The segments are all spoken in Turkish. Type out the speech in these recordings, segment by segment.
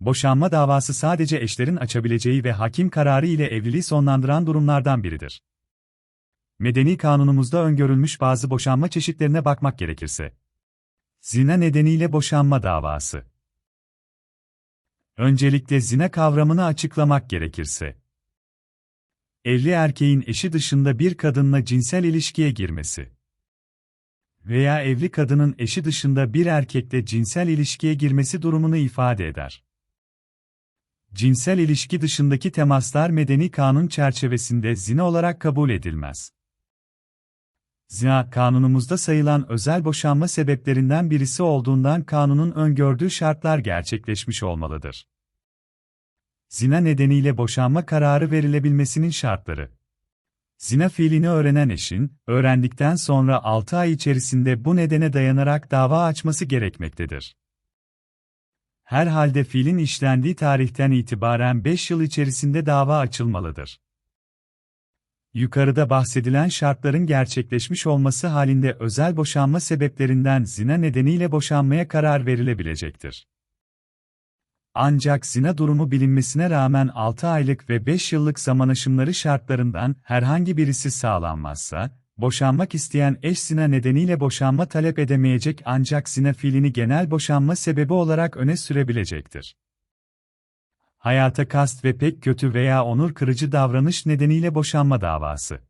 Boşanma davası sadece eşlerin açabileceği ve hakim kararı ile evliliği sonlandıran durumlardan biridir. Medeni kanunumuzda öngörülmüş bazı boşanma çeşitlerine bakmak gerekirse. Zina nedeniyle boşanma davası. Öncelikle zina kavramını açıklamak gerekirse. Evli erkeğin eşi dışında bir kadınla cinsel ilişkiye girmesi veya evli kadının eşi dışında bir erkekle cinsel ilişkiye girmesi durumunu ifade eder. Cinsel ilişki dışındaki temaslar medeni kanun çerçevesinde zina olarak kabul edilmez. Zina, kanunumuzda sayılan özel boşanma sebeplerinden birisi olduğundan kanunun öngördüğü şartlar gerçekleşmiş olmalıdır. Zina nedeniyle boşanma kararı verilebilmesinin şartları. Zina fiilini öğrenen eşin, öğrendikten sonra 6 ay içerisinde bu nedene dayanarak dava açması gerekmektedir. Herhalde fiilin işlendiği tarihten itibaren 5 yıl içerisinde dava açılmalıdır. Yukarıda bahsedilen şartların gerçekleşmiş olması halinde özel boşanma sebeplerinden zina nedeniyle boşanmaya karar verilebilecektir. Ancak zina durumu bilinmesine rağmen 6 aylık ve 5 yıllık zaman aşımları şartlarından herhangi birisi sağlanmazsa, boşanmak isteyen eş zina nedeniyle boşanma talep edemeyecek ancak zina fiilini genel boşanma sebebi olarak öne sürebilecektir. Hayata kast ve pek kötü veya onur kırıcı davranış nedeniyle boşanma davası.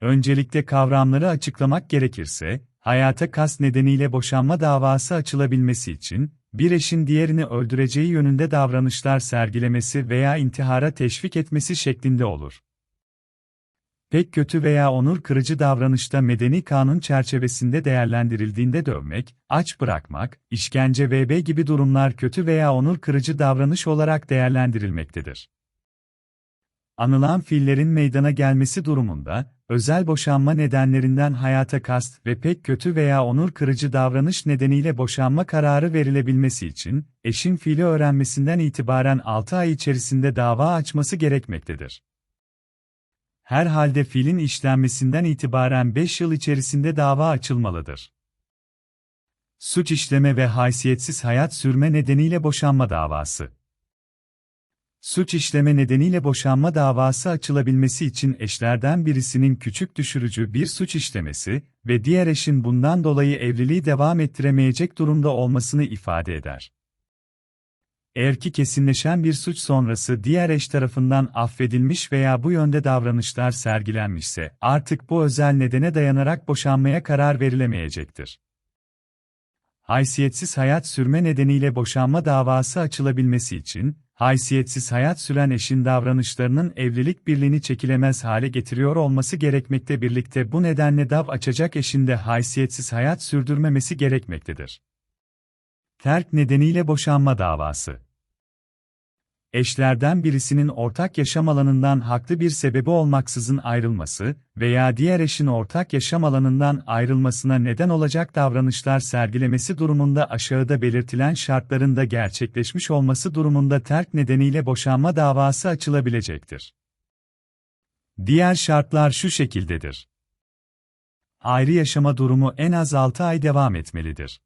Öncelikle kavramları açıklamak gerekirse, hayata kast nedeniyle boşanma davası açılabilmesi için, bir eşin diğerini öldüreceği yönünde davranışlar sergilemesi veya intihara teşvik etmesi şeklinde olur. Pek kötü veya onur kırıcı davranışta medeni kanun çerçevesinde değerlendirildiğinde dövmek, aç bırakmak, işkence vb gibi durumlar kötü veya onur kırıcı davranış olarak değerlendirilmektedir. Anılan fiillerin meydana gelmesi durumunda, özel boşanma nedenlerinden hayata kast ve pek kötü veya onur kırıcı davranış nedeniyle boşanma kararı verilebilmesi için, eşin fiili öğrenmesinden itibaren 6 ay içerisinde dava açması gerekmektedir. Herhalde fiilin işlenmesinden itibaren 5 yıl içerisinde dava açılmalıdır. Suç işleme ve haysiyetsiz hayat sürme nedeniyle boşanma davası Suç işleme nedeniyle boşanma davası açılabilmesi için eşlerden birisinin küçük düşürücü bir suç işlemesi ve diğer eşin bundan dolayı evliliği devam ettiremeyecek durumda olmasını ifade eder. Eğer ki kesinleşen bir suç sonrası diğer eş tarafından affedilmiş veya bu yönde davranışlar sergilenmişse, artık bu özel nedene dayanarak boşanmaya karar verilemeyecektir. Haysiyetsiz hayat sürme nedeniyle boşanma davası açılabilmesi için, haysiyetsiz hayat süren eşin davranışlarının evlilik birliğini çekilemez hale getiriyor olması gerekmekte birlikte bu nedenle dav açacak eşin de haysiyetsiz hayat sürdürmemesi gerekmektedir. Terk nedeniyle boşanma davası. Eşlerden birisinin ortak yaşam alanından haklı bir sebebi olmaksızın ayrılması veya diğer eşin ortak yaşam alanından ayrılmasına neden olacak davranışlar sergilemesi durumunda aşağıda belirtilen şartların da gerçekleşmiş olması durumunda terk nedeniyle boşanma davası açılabilecektir. Diğer şartlar şu şekildedir. Ayrı yaşama durumu en az 6 ay devam etmelidir.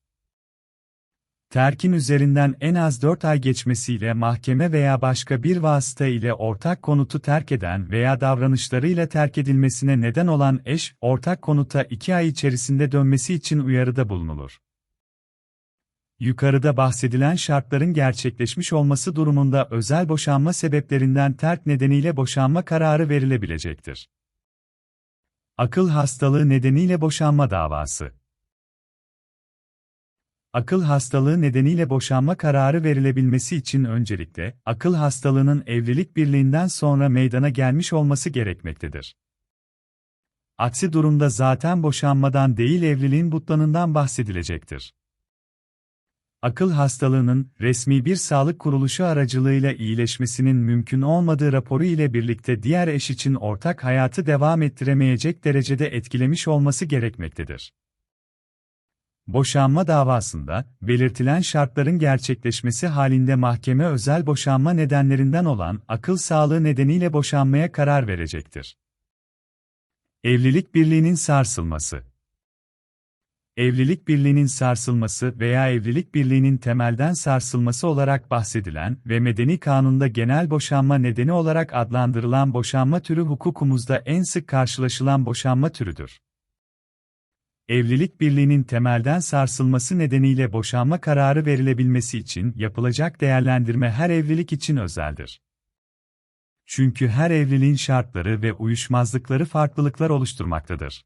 Terkin üzerinden en az 4 ay geçmesiyle mahkeme veya başka bir vasıta ile ortak konutu terk eden veya davranışlarıyla terk edilmesine neden olan eş, ortak konuta 2 ay içerisinde dönmesi için uyarıda bulunulur. Yukarıda bahsedilen şartların gerçekleşmiş olması durumunda özel boşanma sebeplerinden terk nedeniyle boşanma kararı verilebilecektir. Akıl hastalığı nedeniyle boşanma davası Akıl hastalığı nedeniyle boşanma kararı verilebilmesi için öncelikle, akıl hastalığının evlilik birliğinden sonra meydana gelmiş olması gerekmektedir. Aksi durumda zaten boşanmadan değil evliliğin butlanından bahsedilecektir. Akıl hastalığının resmi bir sağlık kuruluşu aracılığıyla iyileşmesinin mümkün olmadığı raporu ile birlikte diğer eş için ortak hayatı devam ettiremeyecek derecede etkilemiş olması gerekmektedir. Boşanma davasında, belirtilen şartların gerçekleşmesi halinde mahkeme özel boşanma nedenlerinden olan akıl sağlığı nedeniyle boşanmaya karar verecektir. Evlilik birliğinin sarsılması Evlilik birliğinin sarsılması veya evlilik birliğinin temelden sarsılması olarak bahsedilen ve medeni kanunda genel boşanma nedeni olarak adlandırılan boşanma türü hukukumuzda en sık karşılaşılan boşanma türüdür. Evlilik birliğinin temelden sarsılması nedeniyle boşanma kararı verilebilmesi için yapılacak değerlendirme her evlilik için özeldir. Çünkü her evliliğin şartları ve uyuşmazlıkları farklılıklar oluşturmaktadır.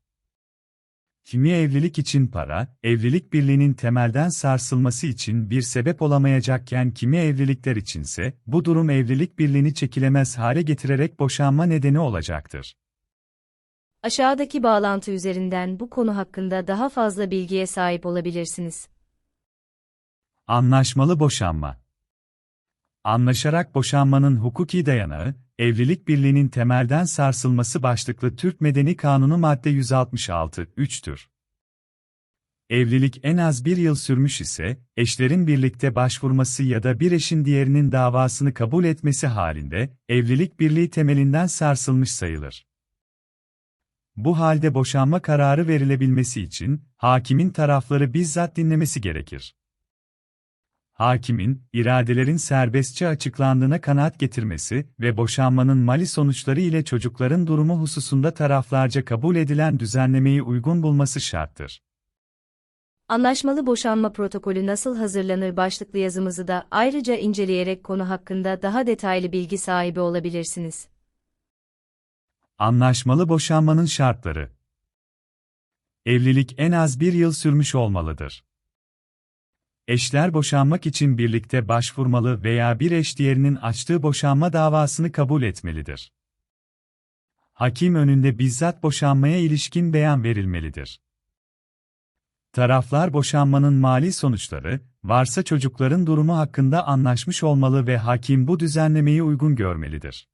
Kimi evlilik için para, evlilik birliğinin temelden sarsılması için bir sebep olamayacakken kimi evlilikler içinse, bu durum evlilik birliğini çekilemez hale getirerek boşanma nedeni olacaktır. Aşağıdaki bağlantı üzerinden bu konu hakkında daha fazla bilgiye sahip olabilirsiniz. Anlaşmalı boşanma Anlaşarak boşanmanın hukuki dayanağı, evlilik birliğinin temelden sarsılması başlıklı Türk Medeni Kanunu madde 166, 3'tür. Evlilik en az bir yıl sürmüş ise, eşlerin birlikte başvurması ya da bir eşin diğerinin davasını kabul etmesi halinde, evlilik birliği temelinden sarsılmış sayılır. Bu halde boşanma kararı verilebilmesi için, hakimin tarafları bizzat dinlemesi gerekir hakimin, iradelerin serbestçe açıklandığına kanaat getirmesi ve boşanmanın mali sonuçları ile çocukların durumu hususunda taraflarca kabul edilen düzenlemeyi uygun bulması şarttır. Anlaşmalı boşanma protokolü nasıl hazırlanır başlıklı yazımızı da ayrıca inceleyerek konu hakkında daha detaylı bilgi sahibi olabilirsiniz. Anlaşmalı boşanmanın şartları Evlilik en az bir yıl sürmüş olmalıdır. Eşler boşanmak için birlikte başvurmalı veya bir eş diğerinin açtığı boşanma davasını kabul etmelidir. Hakim önünde bizzat boşanmaya ilişkin beyan verilmelidir. Taraflar boşanmanın mali sonuçları, varsa çocukların durumu hakkında anlaşmış olmalı ve hakim bu düzenlemeyi uygun görmelidir.